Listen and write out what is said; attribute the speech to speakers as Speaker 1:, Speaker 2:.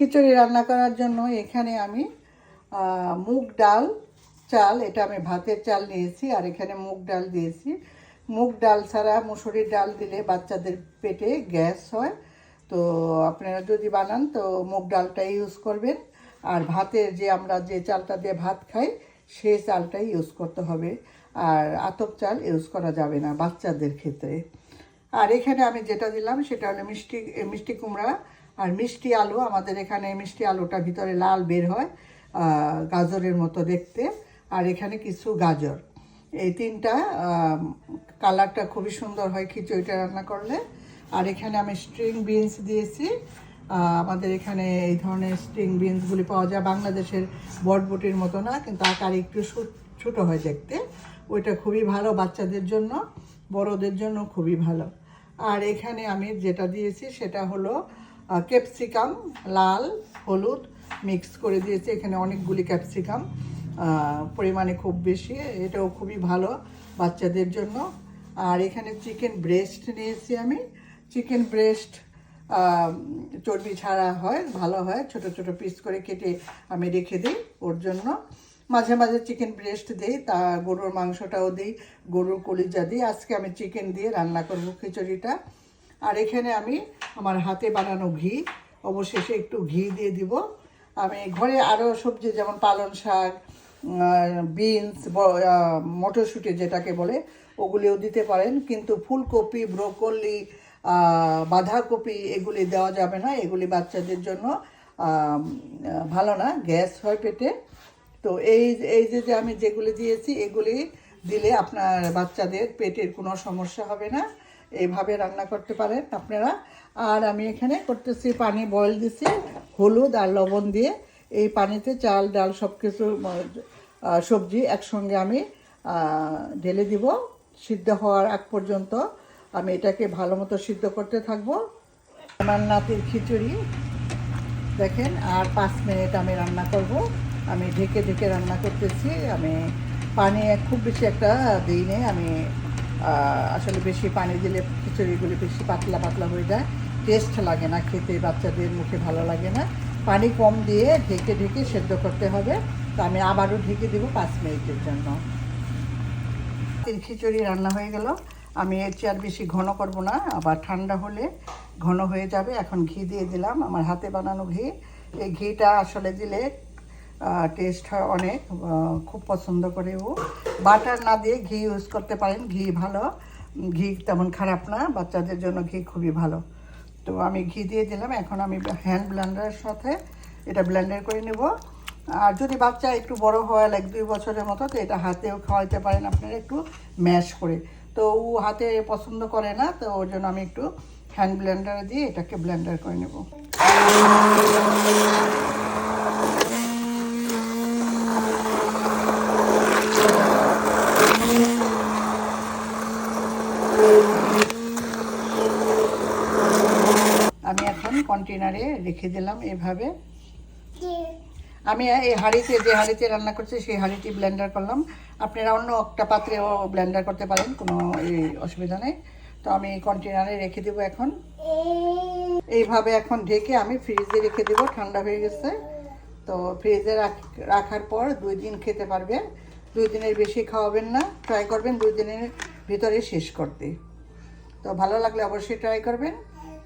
Speaker 1: খিচুড়ি রান্না করার জন্য এখানে আমি মুগ ডাল, চাল, এটা আমি ভাতের চাল নিয়েছি, আর এখানে মুগ ডাল দিয়েছি। মুগ ডাল ছাড়া মুসুরির ডাল দিলে বাচ্চাদের পেটে গ্যাস হয়। তো আপনারা যদি বানান, তো মুগ ডালটা ইউজ করবেন। আর ভাতের যে আমরা যে চালটা দিয়ে ভাত খাই, সেই চালটাই ইউজ করতে হবে। আর আতপ চাল ইউজ করা যাবে না বাচ্চাদের ক্ষেত্রে। আর এখানে আমি যেটা দিলাম, সেটা হলো মিষ্টি মিষ্টি কুমড়া আর মিষ্টি আলু, আমাদের এখানে মিষ্টি আলুটা ভিতরে লাল বের হয় গাজরের মতো দেখতে। আর এখানে কিছু গাজর। এই তিনটা কালারটা খুবই সুন্দর হয় খিচুড়িটা রান্না করলে। আর এখানে আমি স্ট্রিং বিনস দিয়েছি। আমাদের এখানে এই ধরনের স্ট্রিং বিনসগুলি পাওয়া যায় বাংলাদেশের বটবটির মতো না, কিন্তু আকার একটু ছোটো হয় দেখতে। ওইটা খুবই ভালো বাচ্চাদের জন্য, বড়দের জন্য খুবই ভালো। আর এখানে আমি যেটা দিয়েছি সেটা হলো ক্যাপসিকাম লাল, হলুদ মিক্স করে দিয়েছি। এখানে অনেকগুলি ক্যাপসিকাম পরিমাণে খুব বেশি, এটাও খুবই ভালো বাচ্চাদের জন্য। আর এখানে চিকেন ব্রেস্ট নিয়েছি আমি। চিকেন ব্রেস্ট চর্বি ছাড়া হয়, ভালো হয়। ছোট ছোট পিস করে কেটে আমি রেখে দিই ওর জন্য। মাঝে মাঝে চিকেন ব্রেস্ট দিই, তা গরুর মাংসটাও দিই, গরুর কলিজা দিই। আজকে আমি চিকেন দিয়ে রান্না করব খিচুড়িটা। আর এখানে আমি আমার হাতে বানানো ঘি। অবশেষে একটু ঘি দিয়ে দিব। আমি ঘরে আরও সবজি, যেমন পালং শাক বিনস মটরশুঁটি যেটাকে বলে, ওগুলিও দিতে পারেন। কিন্তু ফুলকপি, ব্রোকলি বাঁধাকপি, এগুলি দেওয়া যাবে না। এগুলি বাচ্চাদের জন্য ভালো না, গ্যাস হয় পেটে। তো এই এই যে যে আমি যেগুলি দিয়েছি, এগুলি দিলে আপনার বাচ্চাদের পেটের কোনো সমস্যা হবে না। এইভাবে রান্না করতে পারেন আপনারা। আর আমি এখানে করতেছি পানি বয়েল দিছি, হলুদ আর লবণ দিয়ে। এই পানিতে চাল, ডাল সব কিছু সবজি একসঙ্গে আমি ঢেলে দিব। সিদ্ধ হওয়ার আগ পর্যন্ত আমি এটাকে ভালো মতো সিদ্ধ করতে থাকব। আমার নাতির খিচুড়ি, দেখেন, আর পাঁচ মিনিট আমি রান্না করব। আমি ঢেকে ঢেকে রান্না করতেছি। আমি পানি খুব বেশি একটা দিই আমি আসলে বেশি পানি দিলে খিচুড়িগুলি বেশি পাতলা পাতলা হয়ে যায়। টেস্ট লাগে না খেতে, বাচ্চাদের মুখে ভালো লাগে না। পানি কম দিয়ে ঢেকে ঢেকে সেদ্ধ করতে হবে। তো আমি আবারও ঢেকে দেবো পাঁচ মিনিটের জন্য। খিচুড়ি রান্না হয়ে গেল। আমি এর চেয়ে আর বেশি ঘন করব না। আবার ঠান্ডা হলে ঘন হয়ে যাবে। এখন ঘি দিয়ে দিলাম। আমার হাতে বানানো ঘি। এই ঘিটা আসলে দিলে টেস্ট হয় অনেক খুব পছন্দ করে ও। বাটার না দিয়ে ঘি ইউজ করতে পারেন, ঘি ভালো। ঘি তেমন খারাপ না, বাচ্চাদের জন্য ঘি খুবই ভালো। তো আমি ঘি দিয়ে দিলাম, এখন আমি হ্যান্ড ব্লেন্ডারের সাথে এটা ব্লেন্ডার করে নেব। আর যদি বাচ্চা একটু বড় হয় লাইক দুই বছরের মতো, তো এটা হাতেও খাওয়াইতে পারেন আপনারা একটু ম্যাশ করে। তো ও হাতে পছন্দ করে না, তো ওর জন্য আমি একটু হ্যান্ড ব্লেন্ডারে দিয়ে এটাকে ব্লেন্ডার করে নেব আমি এখন কন্টেনারে রেখে দিলাম এভাবে। আমি এই হাঁড়িতে যে হাঁড়িতে রান্না করছি সেই হাঁড়িটি ব্লেন্ডার করলাম। আপনারা অন্য একটা পাত্রেও ব্লেন্ডার করতে পারেন কোনো এই অসুবিধা নেই। তো আমি কন্টেনারে রেখে দেবো এখন। এইভাবে এখন ঢেকে আমি ফ্রিজে রেখে দেবো ঠান্ডা হয়ে গেছে। তো ফ্রিজে রাখ- রাখার পর দুই দিন খেতে পারবে। দুই দিনের বেশি খাওয়াবেন না ট্রাই করবেন দুই দিনের ভিতরে শেষ করতে। তো ভালো লাগলে অবশ্যই ট্রাই করবেন।